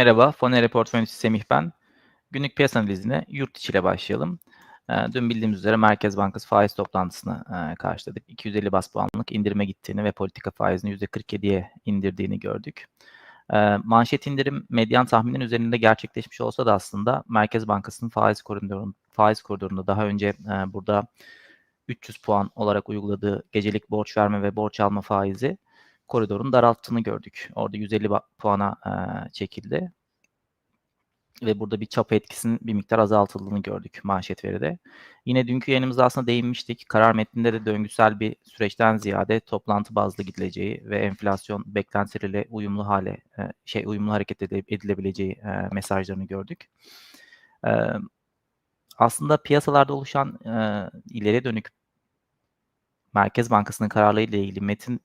Merhaba, Fonere Portföy Semih ben. Günlük piyasa analizine yurt içi ile başlayalım. Ee, dün bildiğimiz üzere Merkez Bankası faiz toplantısını e, karşıladık. 250 bas puanlık indirime gittiğini ve politika faizini %47'ye indirdiğini gördük. Ee, manşet indirim medyan tahminin üzerinde gerçekleşmiş olsa da aslında Merkez Bankası'nın faiz koridorunda, faiz koridorunda daha önce e, burada 300 puan olarak uyguladığı gecelik borç verme ve borç alma faizi koridorun daralttığını gördük. Orada 150 puana e, çekildi. Ve burada bir çapa etkisinin bir miktar azaltıldığını gördük manşet veride. Yine dünkü yayınımızda aslında değinmiştik. Karar metninde de döngüsel bir süreçten ziyade toplantı bazlı gidileceği ve enflasyon beklentileriyle uyumlu hale şey uyumlu hareket edilebileceği mesajlarını gördük. Aslında piyasalarda oluşan e, ileriye dönük Merkez Bankası'nın kararlarıyla ilgili metin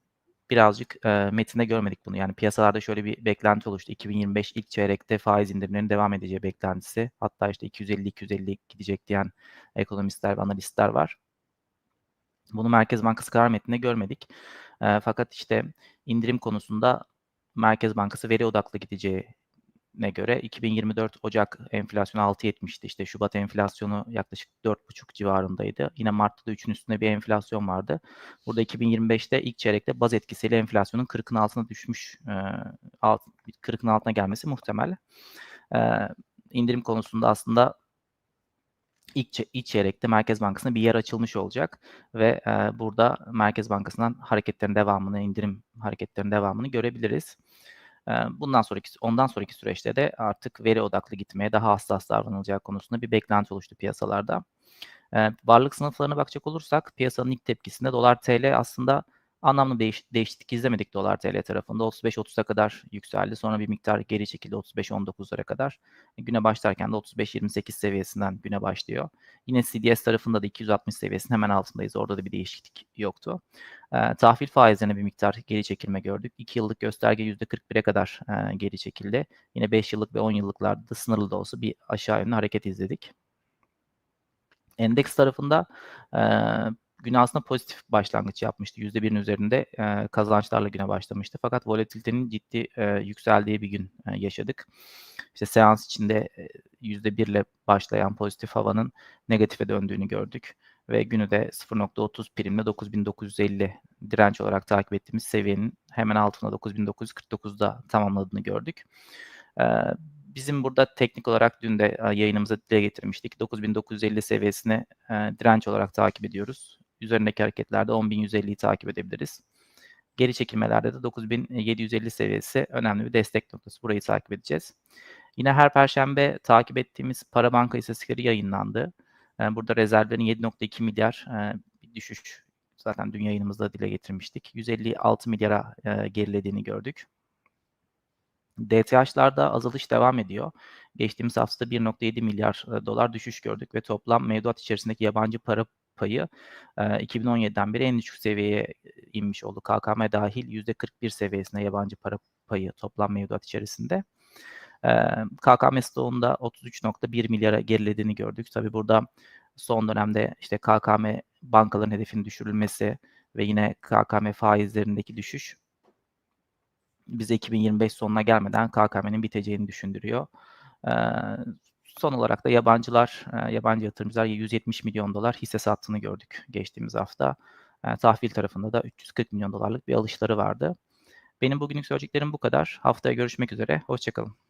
birazcık e, metinde görmedik bunu. Yani piyasalarda şöyle bir beklenti oluştu. 2025 ilk çeyrekte faiz indirimlerinin devam edeceği beklentisi. Hatta işte 250-250 gidecek diyen ekonomistler ve analistler var. Bunu Merkez Bankası karar metninde görmedik. E, fakat işte indirim konusunda Merkez Bankası veri odaklı gideceği ne göre 2024 Ocak enflasyonu 6.70'ti. İşte Şubat enflasyonu yaklaşık 4.5 civarındaydı. Yine Mart'ta da 3'ün üstünde bir enflasyon vardı. Burada 2025'te ilk çeyrekte baz etkisiyle enflasyonun 40'ın altına düşmüş, 40'ın altına gelmesi muhtemel. İndirim konusunda aslında ilk, ilk çeyrekte Merkez Bankası'na bir yer açılmış olacak ve burada Merkez Bankası'ndan hareketlerin devamını, indirim hareketlerin devamını görebiliriz. Bundan sonraki ondan sonraki süreçte de artık veri odaklı gitmeye daha hassas davranılacağı konusunda bir beklenti oluştu piyasalarda. Varlık sınıflarına bakacak olursak piyasanın ilk tepkisinde dolar TL aslında anlamlı değiş, değişiklik izlemedik dolar TL tarafında. 35-30'a kadar yükseldi. Sonra bir miktar geri çekildi 35-19'lara kadar. Güne başlarken de 35-28 seviyesinden güne başlıyor. Yine CDS tarafında da 260 seviyesinin hemen altındayız. Orada da bir değişiklik yoktu. E, tahvil faizlerine bir miktar geri çekilme gördük. 2 yıllık gösterge %41'e kadar e, geri çekildi. Yine 5 yıllık ve 10 yıllıklarda da sınırlı da olsa bir aşağı yönlü hareket izledik. Endeks tarafında e, güne aslında pozitif başlangıç yapmıştı. %1'in üzerinde e, kazançlarla güne başlamıştı. Fakat volatilitenin ciddi e, yükseldiği bir gün e, yaşadık. İşte seans içinde e, %1 ile başlayan pozitif havanın negatife döndüğünü gördük. Ve günü de 0.30 primle 9950 direnç olarak takip ettiğimiz seviyenin hemen altında 9949'da tamamladığını gördük. E, bizim burada teknik olarak dün de yayınımıza dile getirmiştik. 9950 seviyesini direnç olarak takip ediyoruz. Üzerindeki hareketlerde 10.150'yi takip edebiliriz. Geri çekilmelerde de 9750 seviyesi önemli bir destek noktası. Burayı takip edeceğiz. Yine her perşembe takip ettiğimiz para banka istatistikleri yayınlandı. Yani burada rezervlerin 7.2 milyar bir düşüş zaten dün yayınımızda dile getirmiştik. 156 milyara gerilediğini gördük. DTH'larda azalış devam ediyor. Geçtiğimiz hafta 1.7 milyar dolar düşüş gördük ve toplam mevduat içerisindeki yabancı para payı 2017'den beri en düşük seviyeye inmiş oldu. KKM dahil %41 seviyesinde yabancı para payı toplam mevduat içerisinde. KKM stoğunda 33.1 milyara gerilediğini gördük. Tabi burada son dönemde işte KKM bankaların hedefinin düşürülmesi ve yine KKM faizlerindeki düşüş bize 2025 sonuna gelmeden KKM'nin biteceğini düşündürüyor. Son olarak da yabancılar, yabancı yatırımcılar 170 milyon dolar hisse sattığını gördük geçtiğimiz hafta. Tahvil tarafında da 340 milyon dolarlık bir alışları vardı. Benim bugünlük söyleyeceklerim bu kadar. Haftaya görüşmek üzere. Hoşçakalın.